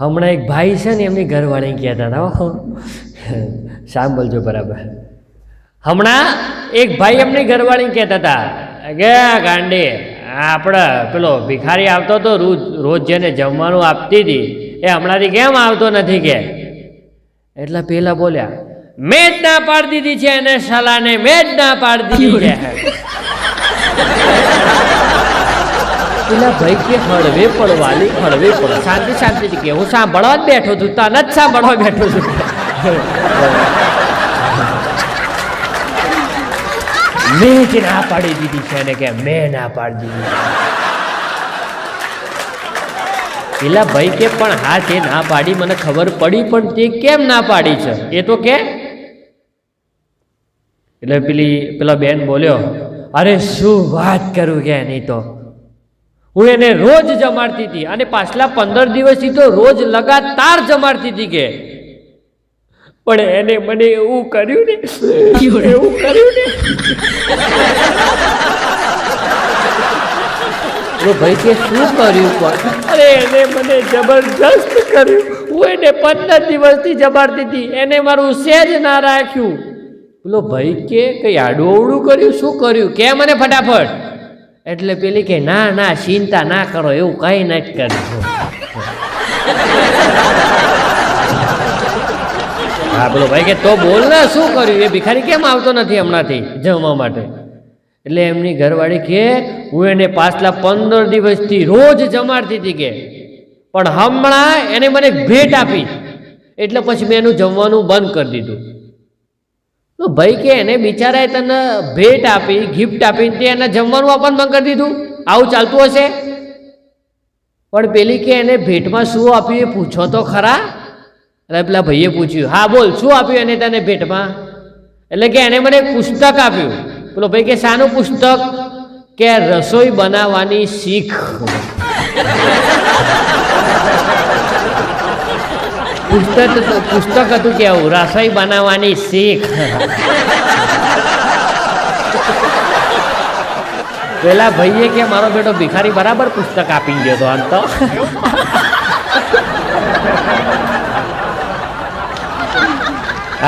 હમણાં એક ભાઈ છે ને એમની ઘરવાળી કહેતા હતા સાંભળજો બરાબર. હમણાં એક ભાઈ એમની ઘરવાળી કહેતા હતા કે ગાંડી આપણે પેલો ભિખારી આવતો હતો રોજ રોજ જેને જમવાનું આપતી હતી એ હમણાંથી કેમ આવતો નથી કે? એટલે પેલા બોલ્યા, મેં જ ના પાડી દીધી છે એને સલાને મેં જ ના પાડી દીધી છે. પેલા ભાઈ કે હળવે પણ વાલી હળવે પણ શાંતિ શાંતિથી કે હું સાંભળવા જ બેઠો છું, તને જ સાંભળવા બેઠો છું. મેં જ ના પાડી દીધી છે એને કે મેં ના પાડી દીધી પેલા ભાઈ કે, પણ હા તે ના પાડી, મને ખબર પડી, પણ તે કેમ ના પાડી છે? એ તો કે. એટલે પેલી, પેલા બેન બોલ્યો, અરે શું વાત કરું કે એની તો? હું એને રોજ જમાડતી હતી અને પાછલા પંદર દિવસથી તો રોજ લગાતાર જમાડતી હતી કે. પણ એને મને એવું કર્યું ને એવું કર્યું ને. ભાઈ કે શું કર્યું પણ અરે એને મને જબરજસ્ત કર્યું. હું એને પંદર દિવસથી જમાડતી હતી. એને મારું સેજ ના રાખ્યું. બોલો ભાઈ કે કંઈ આડું અવડું કર્યું? શું કર્યું? કે મને ફટાફટ? એટલે પેલી કે, ના ના, ચિંતા ના કરો, એવું કંઈ નથી કરજો. હા બોલો ભાઈ કે, તો બોલ ને, શું કર્યું? એ ભિખારી કેમ આવતો નથી હમણાંથી જમવા માટે? એટલે એમની ઘરવાળી કે, હું એને પાછલા પંદર દિવસથી રોજ જમાડતી હતી કે, પણ હમણાં એને મને ભેટ આપી. એટલે પછી મેં એનું જમવાનું બંધ કરી દીધું. તો ભાઈ કે એને બિચારાએ તને ભેટ આપી ગિફ્ટ આપીને તે એને જમવાનું પણ બંધ કરી દીધું? આવું ચાલતું હશે? પણ પેલી કે એને ભેટમાં શું આપ્યું એ પૂછો તો ખરા? એટલે પેલા ભાઈએ પૂછ્યું, હા, બોલ, શું આપ્યું એને તને ભેટમાં? એટલે કે એને મને પુસ્તક આપ્યું. પેલો ભાઈ કે, શાનું પુસ્તક? કે, રસોઈ બનાવવાની શીખ. પુસ્તક પુસ્તક હતું કેવું રસોઈ બનાવવાની શીખ. પેલા ભાઈએ કે મારો બેટો ભિખારી બરાબર પુસ્તક આપી ગયો તો આમ તો.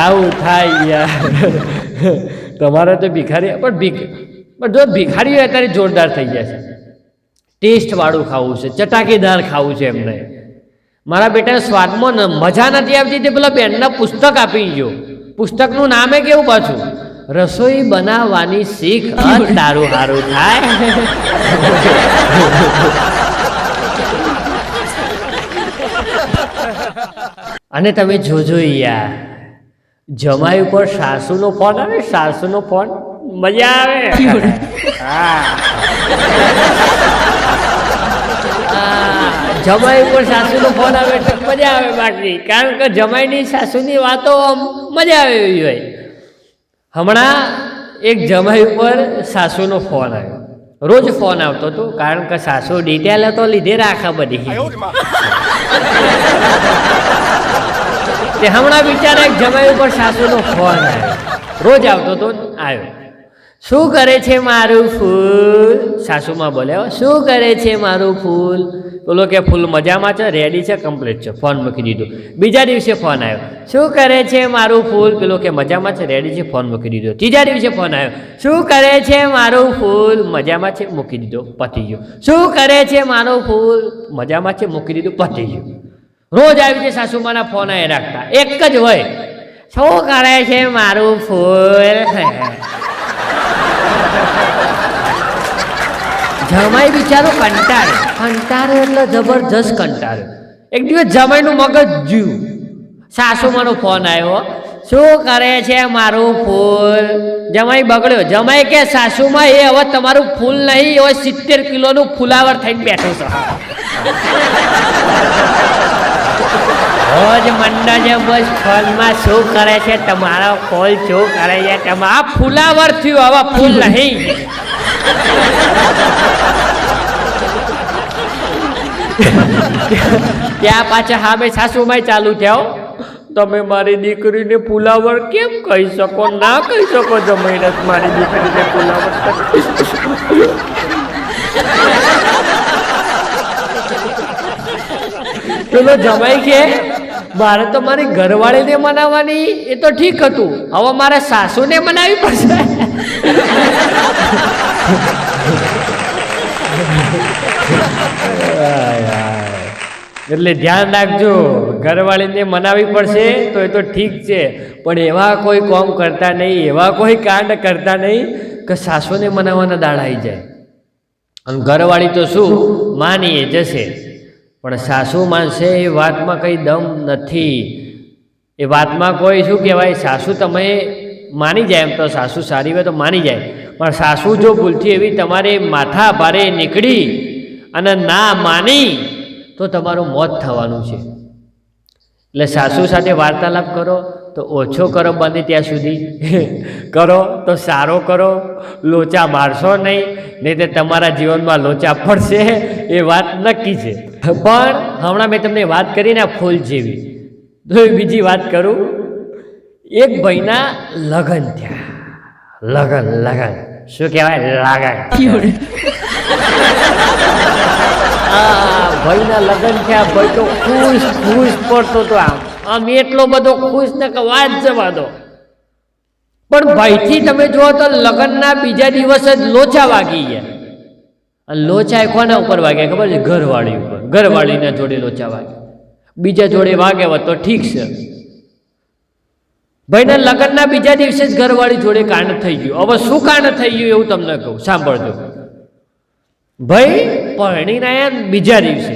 આવું થાય યાર. તમારે તો ભિખારી પણ ભીખ પણ જો ભિખારીઓ અત્યારે જોરદાર થઈ ગયા છે. ટેસ્ટ વાળું ખાવું છે, ચટાકેદાર ખાવું છે એમને. મારા બેટાને સ્વાદમાં મજા નથી આવતી તે પેલા બેનના પુસ્તક આપી ગયો પુસ્તકનું નામે કેવું પાછું? રસોઈ બનાવવાની શીખ તારું સારું થાય. અને તમે જોજો યાર જમાઈ ઉપર સાસુનો ફોન આવે સાસુનો ફોન મજા આવે. હા. જમાઈ ઉપર સાસુનો ફોન આવે એટલે મજા આવે બાકી. કારણ કે જમાઈની સાસુની વાતો મજા આવે એવી હોય. હમણાં એક જમાઈ ઉપર સાસુનો ફોન આવ્યો. રોજ ફોન આવતો હતો કારણ કે સાસુ ડિટેલ તો લીધે રાખા બધી તે હમણાં બિચારા એક જમાઈ ઉપર સાસુનો ફોન આવ્યો. રોજ આવતો હતો આવ્યો. શું કરે છે મારું ફૂલ? સાસુમાં બોલ્યા શું કરે છે મારું ફૂલ? બોલો કે ફૂલ મજામાં છે રેડી છે કમ્પ્લીટ છે. ફોન મૂકી દીધો. બીજા દિવસે ફોન આવ્યો. શું કરે છે મારું ફૂલ? પેલો કે મજામાં છે રેડી છે. ફોન મૂકી દીધો. ત્રીજા દિવસે ફોન આવ્યો. શું કરે છે મારું ફૂલ? મજામાં છે મૂકી દીધો પતી ગયો. શું કરે છે મારું ફૂલ? મજામાં છે મૂકી દીધું પતી ગયું. રોજ આવી રીતે સાસુમાના ફોન એ રાખતા. એક જ હોય. શું કરે છે મારું ફૂલ? જમાઈ બિચારો કંટાળે. કંટાળે એટલે જબરજસ્ત કંટાળે. એક દિવસ જમાઈનું મગજ જ્યું સાસુમાનો ફોન આવ્યો શું કરે છે મારું ફૂલ? જમાઈ બગડ્યો. જમાઈ કે સાસુમાં એ હવે તમારું ફૂલ નહીં હવે સિત્તેર કિલોનું ફુલાવર થઈને બેઠો છો. રોજ છે બસ ફોનમાં શું કરે છે તમારો ફોલ શું કરે છે તમારા ફુલાવર થયું હવે ફૂલ નહીં. ત્યાં પાછા હામે સાસુમાં ચાલુ થયો તમે મારી દીકરીને પુલાવર કેમ કહી શકો? ના કહી શકો જમાઈને મારી દીકરીને પુલાવર પેલો જમાઈ કે, મારે તો મારી ઘરવાળીને મનાવવાની, એ તો ઠીક હતું. હવે મારે સાસુને મનાવી પડશે. એટલે ધ્યાન રાખજો, ઘરવાળીને મનાવવી પડશે તો એ તો ઠીક છે, પણ એવા કોઈ કોમ કરતા નહીં, એવા કોઈ કાંડ કરતા નહીં કે સાસુને મનાવવાના દાડા આવી જાય. અને ઘરવાળી તો શું, માનીએ જશે, પણ સાસુ માનશે એ વાતમાં કંઈ દમ નથી. એ વાતમાં કોઈ શું કહેવાય, સાસુ તમે માની જાય એમ તો, સાસુ સારી હોય તો માની જાય, પણ સાસુ જો ભૂલથી એવી તમારે માથા ભારે નીકળી અને ના માની તો તમારું મોત થવાનું છે. એટલે સાસુ સાથે વાર્તાલાપ કરો, તો ઓછો કરો બને ત્યાં સુધી. કરો, તો સારો કરો, લોચા મારશો નહીં નહીં તો તમારા જીવનમાં લોચા પડશે, એ વાત નક્કી છે. પણ હમણાં મેં તમને વાત કરીને આ ફૂલ જેવી. તો બીજી વાત કરું. એક ભાઈના લગ્ન થયા. લગ્ન લગ્ન. શું કહેવાય? લગ્ન આ ભાઈના લગ્ન થયા ભાઈ તો ખુશ ખુશ પડતો તો આમ. આમ એટલો બધો ખુશ ને કે વાત જવા દો. પણ ભાઈથી તમે જુઓ તો લગ્નના બીજા દિવસે જ લોચા વાગી ગયા. લોચા એ કોના ઉપર વાગ્યા? ખબર છે? ઘરવાળી ઉપર. ઘરવાળીના જોડે લોચા વાગ્યા. બીજા જોડે વાગે હોત તો ઠીક છે. ભાઈના લગ્નના બીજા દિવસે જ ઘરવાળી જોડે કાંડ થઈ ગયું. હવે શું કાંડ થઈ ગયું એવું તમને કહું? સાંભળજો. ભાઈ પરણીને આવ્યા બીજા દિવસે.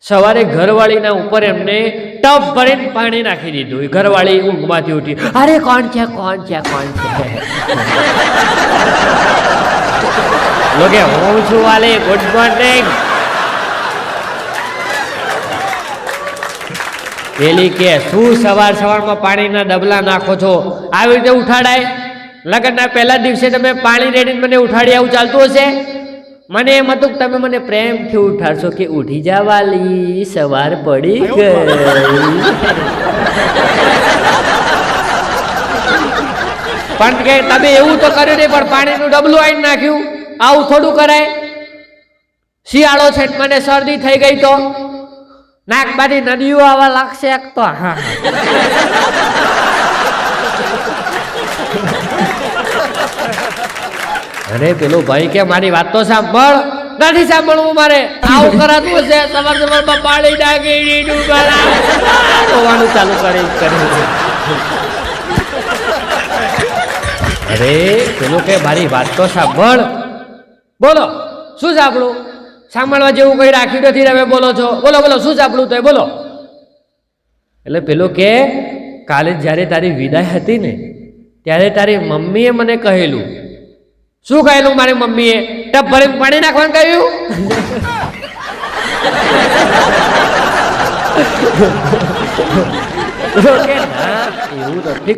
સવારે ઘરવાળીના ઉપર એમને ટપ ભરીને પાણી નાખી દીધું. ઘરવાળી ઊંઘમાંથી ઉઠી, અરે, કોણ છે? કોણ છે? કોણ છે? લોકે હું છું વાલે ગુડ મોર્નિંગ પેલી કે, શું સવાર સવારમાં પાણીના ડબલા નાખો છો? આવી રીતે ઉઠાડાય? લગ્નના પહેલા દિવસે તમે પાણી રેડીને મને ઉઠાડી આવું ચાલતું હશે? મને એમ હતું કે તમે મને પ્રેમથી ઉઠાડશો કે ઉઠી જવાલી સવાર પડી ગઈ. પણ કે તમે એવું તો કર્યું નહીં પણ પાણીનું ડબલું આવીને નાખ્યું. આવું થોડું કરાય. શિયાળો છે મને શરદી થઈ ગઈ તો. નાક નાકમાંથી નદીઓ આવા લાગશે એક તો. હા. અરે પેલો ભાઈ કે, મારી વાત તો સાંભળ. નથી સાંભળવું મારે. આવું કરાતું છે સવાર સવારમાં પાણી નાખી રોવાનું ચાલુ કરી કરી અરે પેલો કે, મારી વાત તો સાંભળ. બોલો, શું સાંભળું? સાંભળવા જેવું કઈ રાખ્યું નથી તમે બોલો છો. બોલો બોલો, શું સાંભળું તો બોલો. એટલે પેલો કે, કાલે જ્યારે તારી વિદાય હતી ને, ત્યારે તારી મમ્મીએ મને કહેલું શું કહેલું મારી મમ્મીએ? ટપ ભરી પાણી નાખવાનું કહ્યું?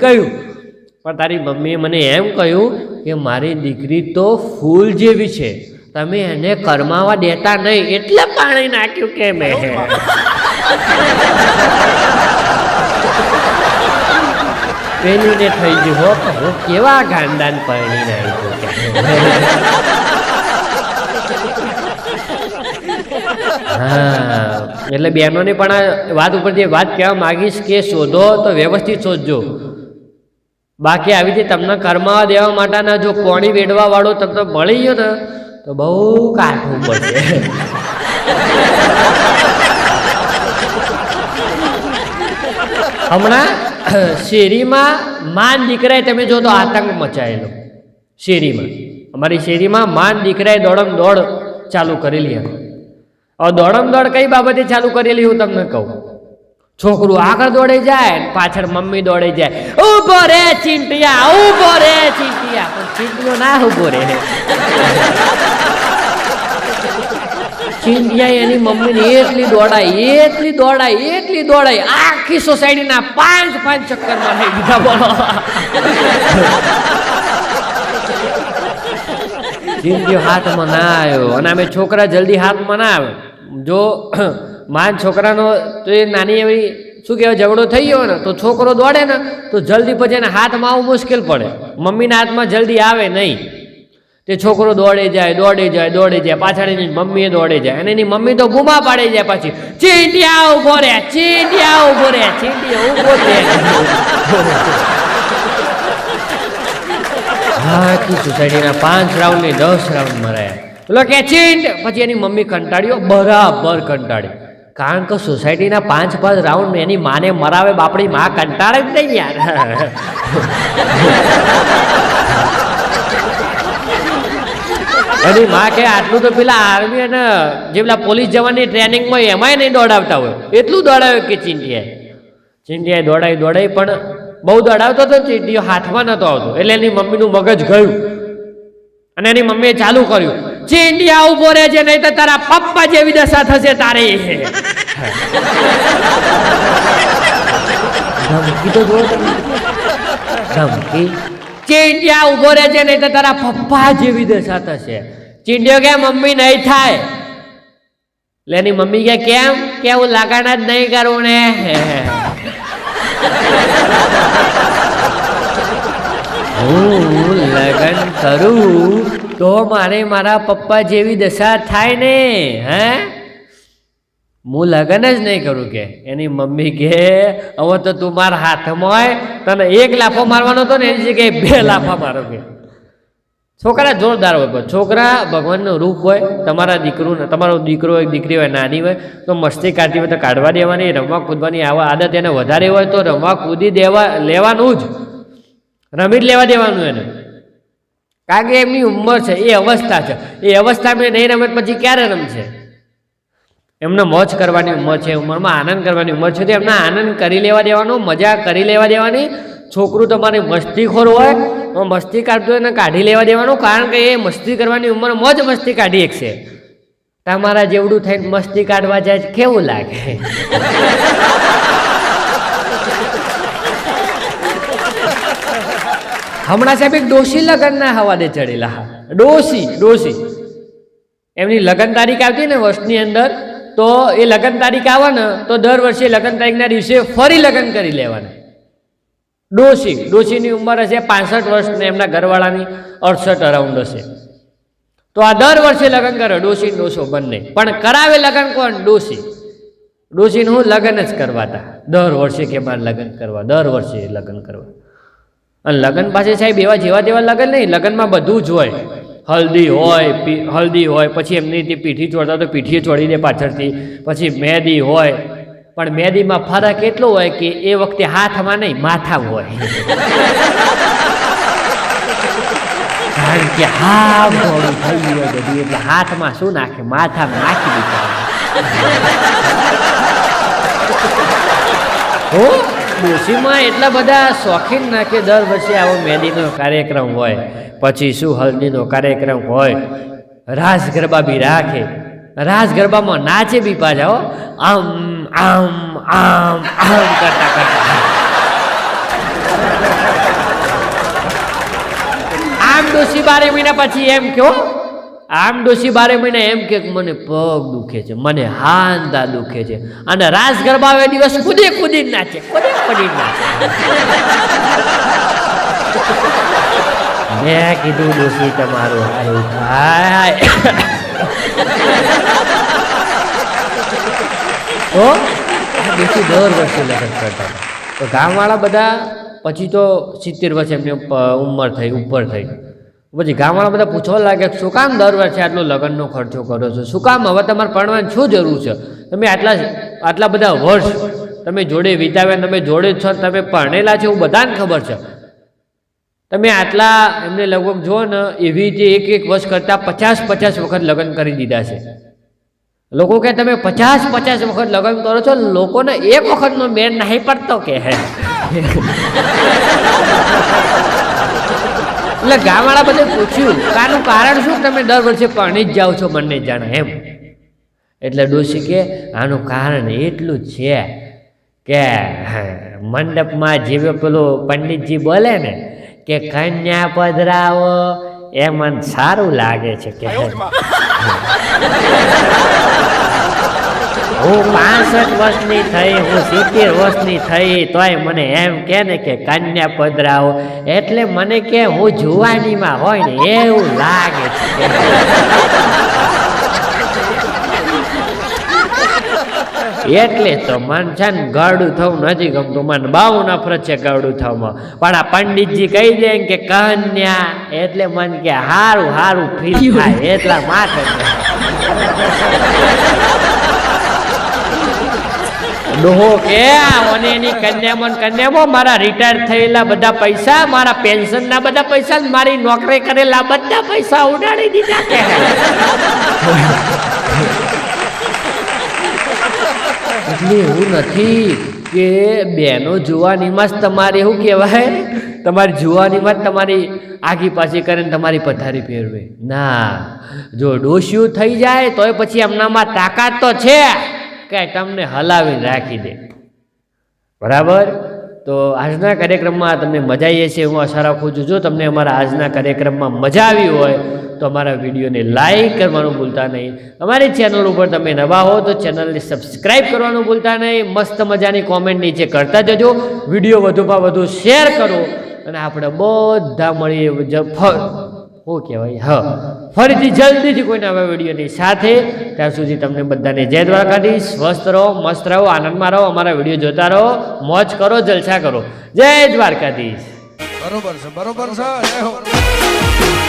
કહ્યું. પણ તારી મમ્મીએ મને એમ કહ્યું કે મારી દીકરી તો ફૂલ જેવી છે. તમે એને કરમાવા દેતા નહીં, એટલે પાણી નાખ્યું કે મેં. પેલીને થઈ ગયું હો હું કેવા ગાંડાન પરણી નાખ્યું હા, એટલે બહેનોને પણ આ વાત ઉપરથી વાત કહેવા માગીશ કે શોધો તો વ્યવસ્થિત શોધજો. બાકી આવી રીતે તમને કરમાવા દેવા માટેના જો કોણી વેડવા વાળો તમને મળી ગયો ને, તો બહુ કાઠું પડશે હમણાં શેરીમાં માન દીકરાએ, તમે જો તો આતંક મચાયેલો. શેરીમાં. અમારી શેરીમાં માન દીકરાએ દોડમ દોડ ચાલુ કરેલી હતી હવે દોડમ દોડ કઈ બાબતે ચાલુ કરેલી હું તમને કહું. છોકરું આગળ દોડે જાય પાછળ મમ્મી દોડે જાય. ઊભો રે ચીંટિયા ઊભો રે ચીંટિયા. પણ ચીંટિયો ના ઊભો રે ચીંટિયા એની મમ્મીને એટલી દોડાય એટલી દોડાય એટલી દોડાય આખી સોસાયટીના પાંચ પાંચ ચક્કર મારી દીધા બોલો. ચીંટિયો હાથમાં ના આવ્યો અને અમે છોકરા જલ્દી હાથમાં ના આવે જો માન છોકરાનો તો એ નાની એવી શું કહેવાય, ઝઘડો થઈ ગયો ને, તો છોકરો દોડે ને, તો જલ્દી પછી એને હાથમાં આવવું મુશ્કેલ પડે. મમ્મીના હાથમાં જલ્દી આવે નહીં. તે છોકરો દોડે જાય દોડે જાય દોડે જાય, પાછળ એની મમ્મીએ દોડે જાય અને એની મમ્મી તો ગુમા પાડે જાય પાછી ચીંટિયા ઊભો રે ચીંટિયા ઊભો રે ચીંટિયા ઊભો રે સોસાયટીના પાંચ રાઉન્ડ ને દસ રાઉન્ડ મરાયા. પેલો કે ચીંટ પછી એની મમ્મી કંટાળ્યો, બરાબર કંટાળી કારણ કે સોસાયટીના પાંચ પાંચ રાઉન્ડ એની માને મરાવે, બાપડી માં કંટાળે જ નહીં યાર. એની માં કે આટલું તો પેલા આર્મી અને જે પેલા પોલીસ જવાની ટ્રેનિંગમાં એમાંય નહીં દોડાવતા હોય. એટલું દોડાવ્યું કે ચીંટિયાએ. ચીંટિયાએ દોડાવી દોડાવી પણ બહુ દોડાવતો હતો ચીંટીઓ હાથમાં નહોતો આવતો. એટલે એની મમ્મીનું મગજ ગયું. અને એની મમ્મીએ ચાલુ કર્યું. ચીંટિયા ઊભો રહે છે, નહીં તો તારા પપ્પા જેવી દશા થશે તારે. ધમકી તો ધમકી? ચીંટિયા ઊભો રહે છે નહીં તો તારા પપ્પા જેવી દશા થશે. ચીંટીઓ કે મમ્મી નહીં થાય? એટલે એની મમ્મી કે કેમ? કે હું લગાણ જ નહીં કરું ને? હું લગન કરું તો મારે મારા પપ્પા જેવી દશા થાય ને, હે? હું લગન જ નહીં કરું કે. એની મમ્મી કે, હવે તો તું મારા હાથમાં હોય, તને એક લાફો મારવાનો હતો ને, એની જગ્યાએ બે લાફા મારો કે. છોકરા જોરદાર હોય પણ છોકરા ભગવાનનું રૂપ હોય, તમારા દીકરું તમારો દીકરો હોય, દીકરી હોય, નાની હોય, તો મસ્તી કાઢતી હોય તો કાઢવા દેવાની, રમવા કૂદવાની આવા આદત એને વધારે હોય તો રમવા કૂદી દેવા, લેવાનું જ. રમી જ લેવા દેવાનું એને. કારણ કે એમની ઉંમર છે, એ અવસ્થા છે. એ અવસ્થા મેં નહીં રમે પછી ક્યારે રમશે? એમને મોજ કરવાની ઉંમર છે, ઉંમરમાં આનંદ કરવાની ઉંમર છે. તો એમને આનંદ કરી લેવા દેવાનો, મજા કરી લેવા દેવાની. છોકરું તમારી મસ્તીખોર હોય મસ્તી કાઢતું હોય એને કાઢી લેવા દેવાનું, કારણ કે એ મસ્તી કરવાની ઉંમર મોજ મસ્તી કાઢી શકશે તમારા જેવડું થઈને મસ્તી કાઢવા જાય કેવું લાગે? હમણાં સાહેબ એક ડોશી લગ્નના હવાદે ચડેલા. હા ડોશી ડોશી. એમની લગ્ન તારીખ આવતી ને વર્ષની અંદર. તો એ લગ્ન તારીખ આવે ને, તો દર વર્ષે લગ્ન તારીખના દિવસે ફરી લગ્ન કરી લેવાના. ડોશી, ડોશીની ઉંમર હશે પાસઠ વર્ષ ને એમના ઘરવાળાની અડસઠ અરાઉન્ડ હશે. તો આ દર વર્ષે લગ્ન કરે, ડોશી ડોસો બંને. પણ કરાવે લગ્ન કોણ? ડોશી. ડોશીને હું લગ્ન જ કરવાતા. દર વર્ષે કે મારે લગ્ન કરવા, દર વર્ષે લગ્ન કરવા. અને લગ્ન પાસે સાહેબ એવા જેવા જેવા લગ્ન નહીં, લગ્નમાં બધું જ હોય. હલ્દી હોય હલ્દી હોય, પછી એમની રીતે પીઠી ચોડતા તો પીઠી ચોડી દે પાછળથી, પછી મહેંદી હોય. પણ મહેંદીમાં ફરક એટલો હોય કે એ વખતે હાથમાં નહીં માથામાં હોય. કારણ કે હા, મોડું થઈ ગયું બધું, એટલે હાથમાં શું નાખે? માથામાં નાખી દીધા. હો? ડોશીમાં એટલા બધા શોખીન ના કે દર વર્ષે આવો મહેંદીનો કાર્યક્રમ હોય, પછી શું હલ્દીનો કાર્યક્રમ હોય, રાસ ગરબા બી રાખે, રાસ ગરબામાં નાચે બી પાછા આમ આમ આમ આમ કરતા કરતા. આમ ડોશી બારે મહિના પછી એમ કયો આમ ડોશી બારે મહિના એમ કે મને પગ દુખે છે, મને હાંધા દુખે છે. અને રાસ ગરબા આવે દિવસ કુદી કુદી નાચે, કુદી કૂદી નાચે. મેં કીધું ડોશી તમારું હારું થાય તો ડોશી દર વર્ષે લગ્ન કરતા. તો ગામવાળા બધા, પછી તો સિત્તેર વર્ષ એમની ઉંમર થઈ, ઉપર થઈ. પછી ગામવાળા બધા પૂછવા લાગે શું કામ દર વર્ષે આટલો લગ્નનો ખર્ચો કરો છો? શું કામ હવે તમારે પરણવાની શું જરૂર છે? તમે આટલા આટલા બધા વર્ષ તમે જોડે વિતાવ્યા તમે જોડે છો તમે પરણેલા છે એવું બધાને ખબર છે. તમે આટલા એમને લગભગ જુઓ ને, એવી રીતે એક એક વર્ષ કરતાં પચાસ પચાસ વખત લગ્ન કરી દીધા છે. લોકો કે તમે પચાસ પચાસ વખત લગ્ન કરો છો? લોકોને એક વખતનો મેળ નહીં પડતો કે હે. એટલે ગામવાળા બધે પૂછ્યું કે આનું કારણ શું? તમે દર વર્ષે પરણી જ જાઓ છો મને જાણે. એમ. એટલે ડોશી કે આનું કારણ એટલું જ છે કે મંડપમાં જેવો પેલો પંડિતજી બોલે ને કે કન્યા પધરાવો એ મને સારું લાગે છે કે હું પાસઠ વર્ષની થઈ હું સિત્તેર વર્ષની થઈ તોય મને એમ કે ને કે કન્યા પધરાવો એટલે મને કે હું જુવાનીમાં હોય ને એવું લાગે છે એટલે તો મન છે ને ગાડું થવું નથી ગમતું. મને બહુ નફરત છે ગાડું થવામાં. પણ આ પંડિતજી કહી દે કે કન્યા એટલે મન કે હારું હારું ફીલ થાય એટલા માટે ડોહો. કે મને એની કન્યામાં ને કન્યામાં મારા રિટાયર થયેલા બધા પૈસા મારા પેન્શનના બધા પૈસા મારી નોકરી કરેલા બધા પૈસા ઉડાડી દીધા કે એટલે એવું નથી કે બેનો જુવાનીમાં જ તમારે એવું કહેવાય? તમારી જુવાનીમાં જ તમારી આગી પાછી કરીને તમારી પથારી ફેરવે ના જો ડોશિયું થઈ જાય તોય પછી એમનામાં તાકાત તો છે. કે તમને હલાવીને રાખી દે. બરાબર? તો આજના કાર્યક્રમમાં તમને મજા આવી છે હું આશા રાખું છું. જો તમને અમારા આજના કાર્યક્રમમાં મજા આવી હોય, તો અમારા વિડીયોને લાઈક કરવાનું ભૂલતા નહીં. અમારી ચેનલ ઉપર તમે નવા હો, તો ચેનલને સબસ્ક્રાઈબ કરવાનું ભૂલતા નહીં. મસ્ત મજાની કોમેન્ટ નીચે કરતા જજો. વીડિયો વધુમાં વધુ શેર કરો. અને આપણે બધા મળીએ શું કહેવાય, હા. ફરીથી જલ્દીથી કોઈ નવા વિડીયોની સાથે ત્યાં સુધી તમને બધાને જય દ્વારકાધીશ. સ્વસ્થ રહો, મસ્ત રહો, આનંદમાં રહો, અમારા વીડિયો જોતા રહો, મોજ કરો, જલસા કરો. જય દ્વારકાધીશ. બરોબર છે બરોબર છે